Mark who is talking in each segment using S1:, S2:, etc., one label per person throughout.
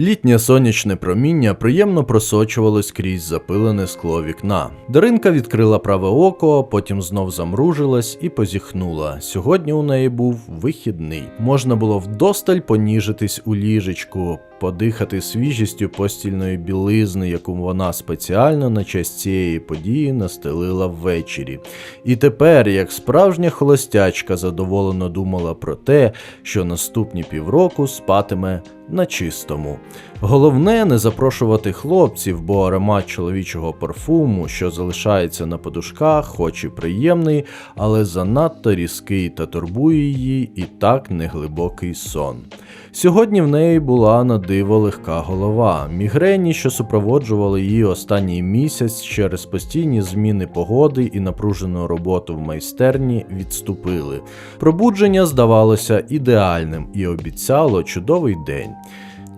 S1: Літнє сонячне проміння приємно просочувалось крізь запилене скло вікна. Даринка відкрила праве око, потім знов замружилась і позіхнула. Сьогодні у неї був вихідний. Можна було вдосталь поніжитись у ліжечку, подихати свіжістю постільної білизни, яку вона спеціально на честь цієї події настелила ввечері. І тепер, як справжня холостячка, задоволено думала про те, що наступні півроку спатиме на чистому. Головне не запрошувати хлопців, бо аромат чоловічого парфуму, що залишається на подушках, хоч і приємний, але занадто різкий та турбує її і так неглибокий сон. Сьогодні в неї була на диво легка голова. Мігрені, що супроводжували її останній місяць через постійні зміни погоди і напружену роботу в майстерні, відступили. Пробудження здавалося ідеальним і обіцяло чудовий день.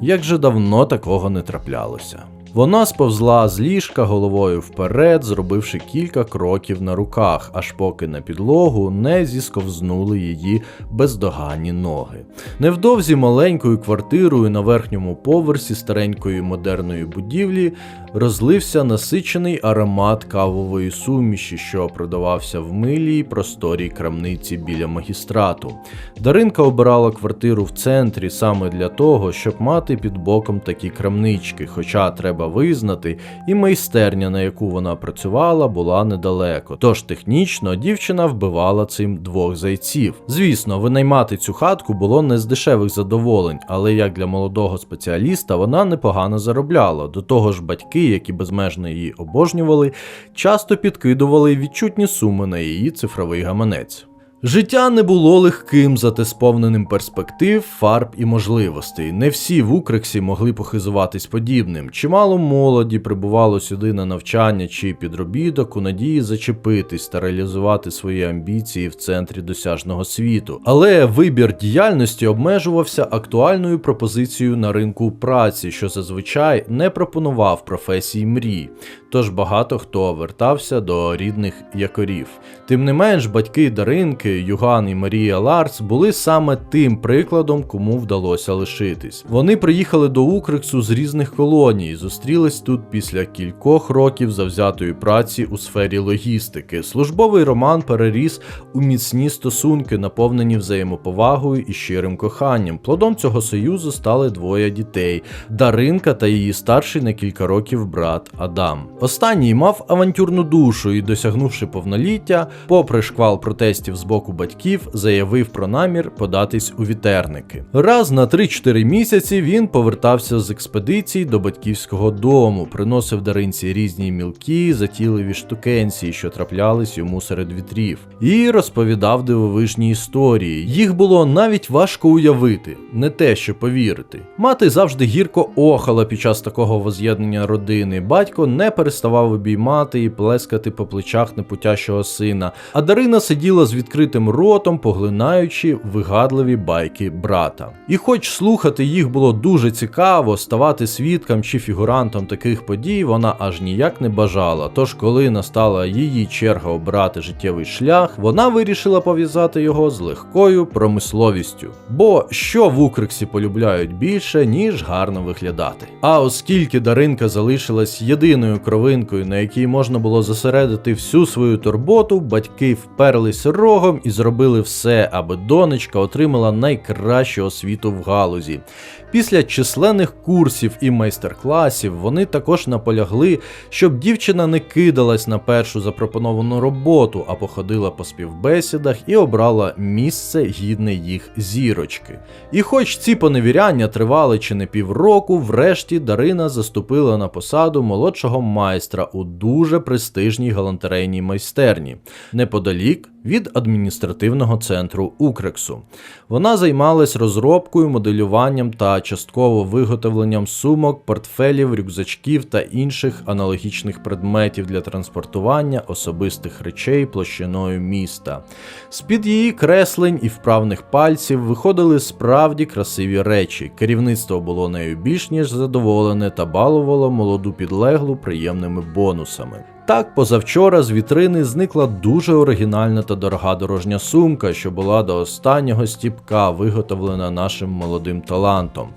S1: Як же давно такого не траплялося. Вона сповзла з ліжка головою вперед, зробивши кілька кроків на руках, аж поки на підлогу не зісковзнули її бездоганні ноги. Невдовзі маленькою квартирою на верхньому поверсі старенької модерної будівлі розлився насичений аромат кавової суміші, що продавався в милій просторій крамниці біля магістрату. Даринка обирала квартиру в центрі саме для того, щоб мати під боком такі крамнички, хоча треба визнати, і майстерня, на яку вона працювала, була недалеко. Тож технічно дівчина вбивала цим двох зайців. Звісно, винаймати цю хатку було не з дешевих задоволень, але як для молодого спеціаліста вона непогано заробляла. До того ж, батьки, які безмежно її обожнювали, часто підкидували відчутні суми на її цифровий гаманець. Життя не було легким, зате сповненим перспектив, фарб і можливостей. Не всі в Укрексі могли похизуватись подібним. Чимало молоді прибувало сюди на навчання чи підробіток у надії зачепитись та реалізувати свої амбіції в центрі досяжного світу. Але вибір діяльності обмежувався актуальною пропозицією на ринку праці, що зазвичай не пропонував професій мрій. Тож багато хто вертався до рідних якорів. Тим не менш, батьки Даринки, Юган і Марія Ларс були саме тим прикладом, кому вдалося лишитись. Вони приїхали до Укрексу з різних колоній, зустрілись тут після кількох років завзятої праці у сфері логістики. Службовий роман переріс у міцні стосунки, наповнені взаємоповагою і щирим коханням. Плодом цього союзу стали двоє дітей: Даринка та її старший на кілька років брат Адам. Останній мав авантюрну душу і, досягнувши повноліття, попри шквал протестів з боку батьків, заявив про намір податись у вітерники. Раз на 3-4 місяці він повертався з експедицій до батьківського дому, приносив даринці різні мілкі, затіливі штукенції, що траплялись йому серед вітрів, і розповідав дивовижні історії. Їх було навіть важко уявити, не те, що повірити. Мати завжди гірко охала під час такого воз'єднання родини. Батько не переставав обіймати і плескати по плечах непутящого сина. А Дарина сиділа з відкритим ротом, поглинаючи вигадливі байки брата. І хоч слухати їх було дуже цікаво, ставати свідком чи фігурантом таких подій вона аж ніяк не бажала. Тож, коли настала її черга обрати життєвий шлях, вона вирішила пов'язати його з легкою промисловістю. Бо що в Укрексі полюбляють більше, ніж гарно виглядати. А оскільки Даринка залишилась єдиною кровинкою, на якій можна було зосередити всю свою турботу, батьки вперлись рогом і зробили все, аби донечка отримала найкращу освіту в галузі. Після численних курсів і майстер-класів вони також наполягли, щоб дівчина не кидалась на першу запропоновану роботу, а походила по співбесідах і обрала місце гідне їх зірочки. І хоч ці поневіряння тривали чи не півроку, врешті Дарина заступила на посаду молодшого майстра у дуже престижній галантерейній майстерні, неподалік від адміністративного центру Укрексу. Вона займалась розробкою, моделюванням та частково виготовленням сумок, портфелів, рюкзачків та інших аналогічних предметів для транспортування особистих речей площиною міста. З-під її креслень і вправних пальців виходили справді красиві речі. Керівництво було нею більш ніж задоволене та балувало молоду підлеглу приємними бонусами. Так, позавчора з вітрини зникла дуже оригінальна та дорога дорожня сумка, що була до останнього стіпка виготовлена нашим молодим талантом.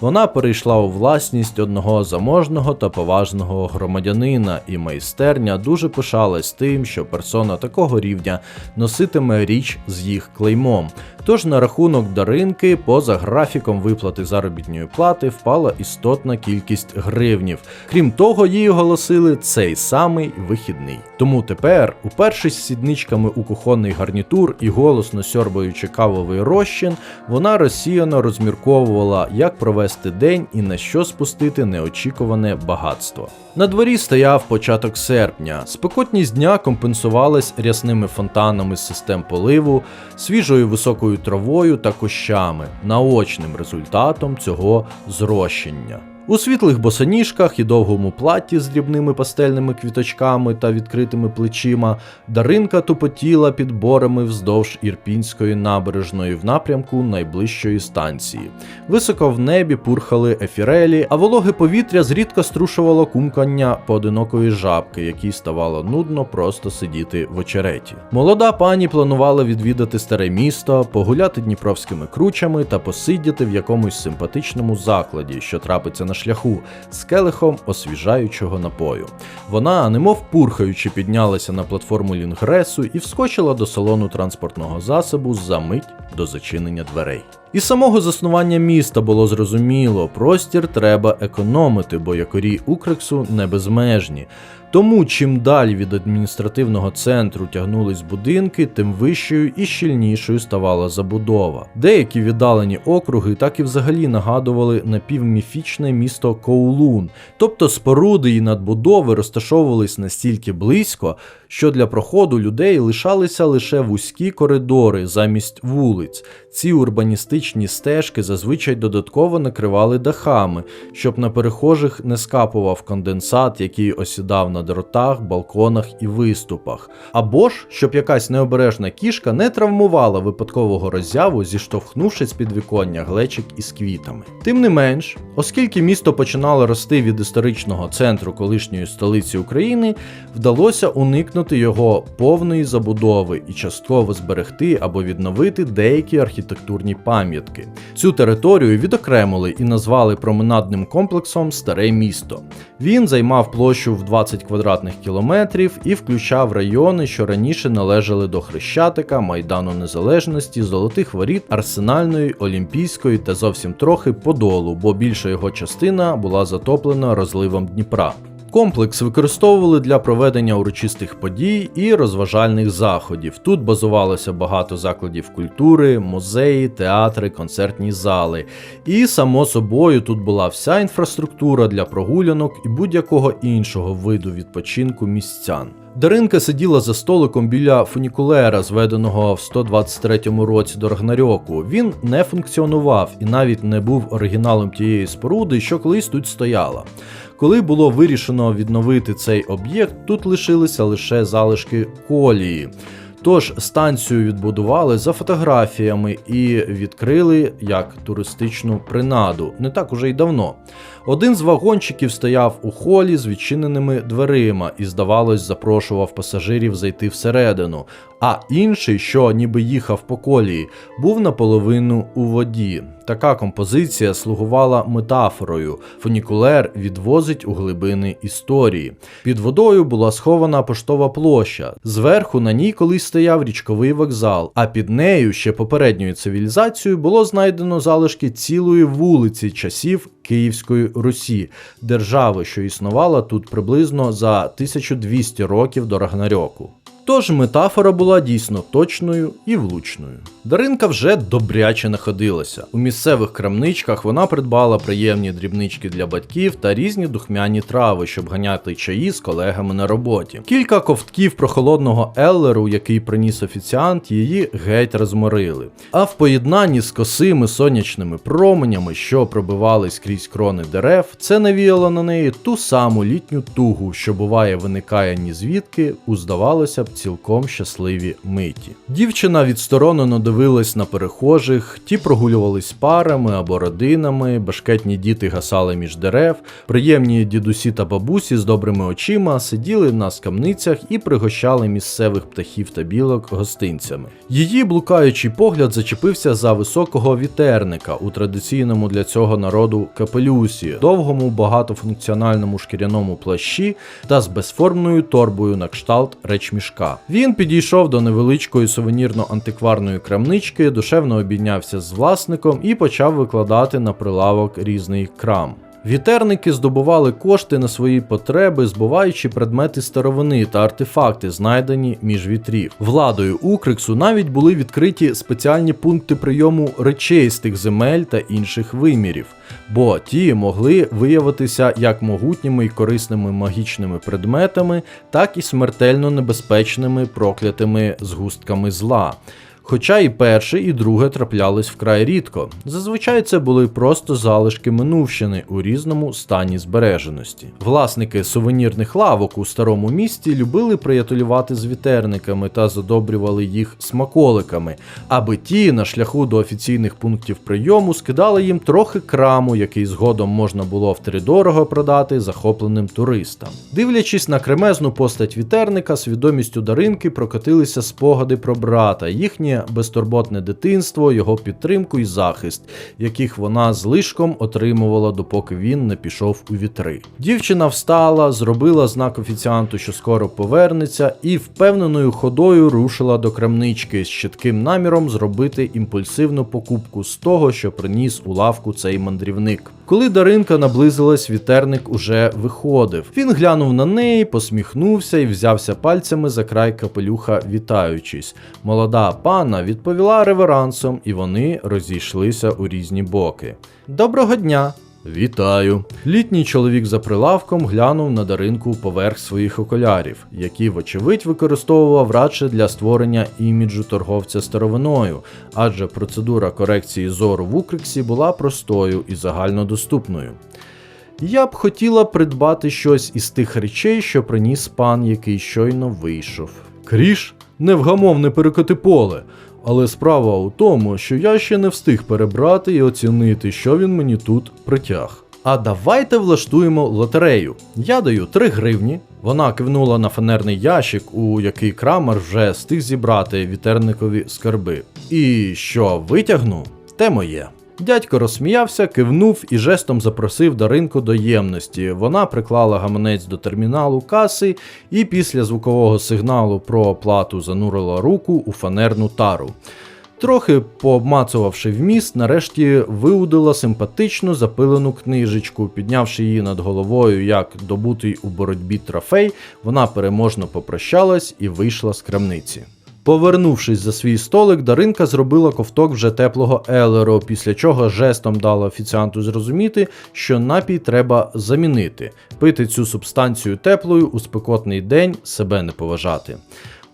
S1: Вона перейшла у власність одного заможного та поважного громадянина, і майстерня дуже пишалась тим, що персона такого рівня носитиме річ з їх клеймом. Тож на рахунок даринки, поза графіком виплати заробітної плати, впала істотна кількість гривнів. Крім того, їй оголосили цей самий вихідний. Тому тепер, упершись сідничками у кухонний гарнітур і голосно сьорбаючи кавовий розчин, вона розсіяно розмірковувала, як провести день і на що спустити неочікуване багатство. На дворі стояв початок серпня. Спекотність дня компенсувалась рясними фонтанами з систем поливу, свіжою високою травою та кущами, наочним результатом цього зрощення. У світлих босоніжках і довгому платі з дрібними пастельними квіточками та відкритими плечима Даринка тупотіла під борами вздовж Ірпінської набережної в напрямку найближчої станції. Високо в небі пурхали ефірелі, а вологе повітря зрідка струшувало кумкання поодинокої жабки, якій ставало нудно просто сидіти в очереті. Молода пані планувала відвідати старе місто, погуляти дніпровськими кручами та посидіти в якомусь симпатичному закладі, що трапиться на шляху, з келихом освіжаючого напою. Вона, немов пурхаючи, піднялася на платформу лінгресу і вскочила до салону транспортного засобу за мить до зачинення дверей. Із самого заснування міста було зрозуміло, простір треба економити, бо якорі Укрексу не безмежні. Тому чим далі від адміністративного центру тягнулись будинки, тим вищою і щільнішою ставала забудова. Деякі віддалені округи так і взагалі нагадували напівміфічне місто Коулун, тобто споруди і надбудови розташовувались настільки близько, що для проходу людей лишалися лише вузькі коридори замість вулиць. Ці урбаністичні стежки зазвичай додатково накривали дахами, щоб на перехожих не скапував конденсат, який осідав на дротах, балконах і виступах, або ж щоб якась необережна кішка не травмувала випадкового роззяву, зіштовхнувшись під віконня глечик із квітами. Тим не менш, оскільки місто починало рости від історичного центру колишньої столиці України, вдалося уникнути його повної забудови і частково зберегти або відновити деякі архітектурні пам'ятки. Цю територію відокремили і назвали променадним комплексом Старе місто. Він займав площу в 20 квадратних кілометрів і включав райони, що раніше належали до Хрещатика, Майдану Незалежності, Золотих Воріт, Арсенальної, Олімпійської та зовсім трохи Подолу, бо більша його частина була затоплена розливом Дніпра. Комплекс використовували для проведення урочистих подій і розважальних заходів. Тут базувалося багато закладів культури, музеї, театри, концертні зали. І, само собою, тут була вся інфраструктура для прогулянок і будь-якого іншого виду відпочинку містян. Даринка сиділа за столиком біля фунікулера, зведеного в 123 році до Рагнарьоку. Він не функціонував і навіть не був оригіналом тієї споруди, що колись тут стояла. Коли було вирішено відновити цей об'єкт, тут лишилися лише залишки колії. Тож станцію відбудували за фотографіями і відкрили як туристичну принаду не так уже й давно. Один з вагончиків стояв у холі з відчиненими дверима і, здавалось, запрошував пасажирів зайти всередину, а інший, що ніби їхав по колії, був наполовину у воді. Така композиція слугувала метафорою. Фунікулер відвозить у глибини історії. Під водою була схована поштова площа. Зверху на ній колись стояв річковий вокзал, а під нею ще попередньою цивілізацією було знайдено залишки цілої вулиці часів Київської Русі, держави, що існувала тут приблизно за 1200 років до Рагнарьоку. Тож метафора була дійсно точною і влучною. Даринка вже добряче находилася. У місцевих крамничках вона придбала приємні дрібнички для батьків та різні духмяні трави, щоб ганяти чаї з колегами на роботі. Кілька ковтків прохолодного еллеру, який приніс офіціант, її геть розморили. А в поєднанні з косими сонячними променями, що пробивались крізь крони дерев, це навіяло на неї ту саму літню тугу, що буває виникає ні звідки у здавалося цілком щасливі миті. Дівчина відсторонено дивилась на перехожих, ті прогулювались парами або родинами, башкетні діти гасали між дерев, приємні дідусі та бабусі з добрими очима сиділи на скамницях і пригощали місцевих птахів та білок гостинцями. Її блукаючий погляд зачепився за високого вітерника у традиційному для цього народу капелюсі, довгому багатофункціональному шкіряному плащі та з безформною торбою на кшталт речмішка. Він підійшов до невеличкої сувенірно-антикварної крамнички, душевно обійнявся з власником і почав викладати на прилавок різний крам. Вітерники здобували кошти на свої потреби, збуваючи предмети старовини та артефакти, знайдені між вітрів. Владою Укриксу навіть були відкриті спеціальні пункти прийому речей з земель та інших вимірів, бо ті могли виявитися як могутніми і корисними магічними предметами, так і смертельно небезпечними проклятими згустками зла. Хоча і перше, і друге траплялись вкрай рідко. Зазвичай це були просто залишки минувщини у різному стані збереженості. Власники сувенірних лавок у старому місті любили приятелювати з вітерниками та задобрювали їх смаколиками, аби ті на шляху до офіційних пунктів прийому скидали їм трохи краму, який згодом можна було втридорого продати захопленим туристам. Дивлячись на кремезну постать вітерника, свідомістю Даринки прокотилися спогади про брата, їхнє безтурботне дитинство, його підтримку і захист, яких вона злишком отримувала, допоки він не пішов у вітри. Дівчина встала, зробила знак офіціанту, що скоро повернеться, і впевненою ходою рушила до крамнички з чітким наміром зробити імпульсивну покупку з того, що приніс у лавку цей мандрівник. Коли Даринка наблизилась, вітерник уже виходив. Він глянув на неї, посміхнувся і взявся пальцями за край капелюха, вітаючись. Молода пана відповіла реверансом, і вони розійшлися у різні боки. Доброго дня! Вітаю. Літній чоловік за прилавком глянув на Даринку поверх своїх окулярів, які, вочевидь, використовував радше для створення іміджу торговця старовиною, адже процедура корекції зору в Укриксі була простою і загальнодоступною. Я б хотіла придбати щось із тих речей, що приніс пан, який щойно вийшов. Кріш, невгамовне перекоти поле. Але справа у тому, що я ще не встиг перебрати і оцінити, що він мені тут притяг. А давайте влаштуємо лотерею. Я даю 3 гривні. Вона кивнула на фанерний ящик, у який крамер вже встиг зібрати вітерникові скарби. І що витягну, те моє. Дядько розсміявся, кивнув і жестом запросив Даринку до ємності. Вона приклала гаманець до терміналу каси і після звукового сигналу про оплату занурила руку у фанерну тару. Трохи пообмацувавши вміст, нарешті виудила симпатичну запилену книжечку. Піднявши її над головою як добутий у боротьбі трофей, вона переможно попрощалась і вийшла з крамниці. Повернувшись за свій столик, Даринка зробила ковток вже теплого елеро, після чого жестом дала офіціанту зрозуміти, що напій треба замінити, пити цю субстанцію теплою у спекотний день себе не поважати.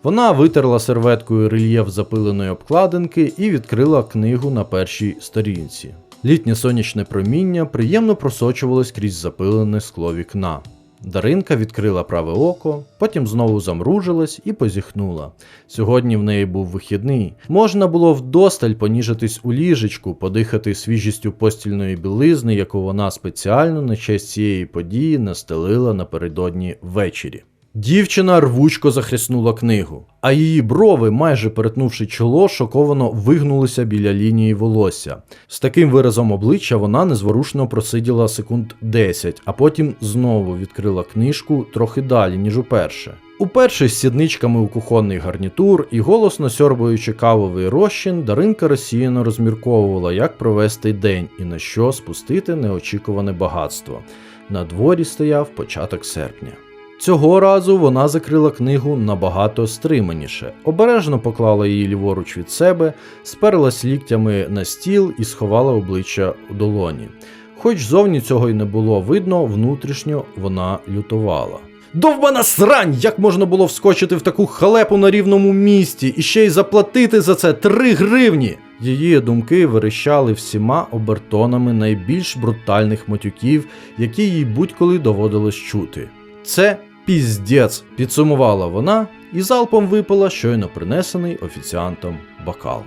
S1: Вона витерла серветкою рельєф запиленої обкладинки і відкрила книгу на першій сторінці. Літнє сонячне проміння приємно просочувалось крізь запилене скло вікна. Даринка відкрила праве око, потім знову замружилась і позіхнула. Сьогодні в неї був вихідний. Можна було вдосталь поніжитись у ліжечку, подихати свіжістю постільної білизни, яку вона спеціально на честь цієї події настелила напередодні ввечері. Дівчина рвучко захряснула книгу, а її брови, майже перетнувши чоло, шоковано вигнулися біля лінії волосся. З таким виразом обличчя вона незворушно просиділа секунд 10, а потім знову відкрила книжку трохи далі, ніж уперше. Уперше з сідничками у кухонний гарнітур і голосно сьорбаючи кавовий розчин, Даринка розсіяно розмірковувала, як провести день і на що спустити неочікуване багатство. На дворі стояв початок серпня. Цього разу вона закрила книгу набагато стриманіше, обережно поклала її ліворуч від себе, сперлась ліктями на стіл і сховала обличчя у долоні. Хоч зовні цього й не було видно, внутрішньо вона лютувала. Довбана срань! Як можна було вскочити в таку халепу на рівному місті і ще й заплатити за це три гривні? Її думки верещали всіма обертонами найбільш брутальних матюків, які їй будь-коли доводилось чути. Це Піздець, підсумувала вона і залпом випила щойно принесений офіціантом бокал.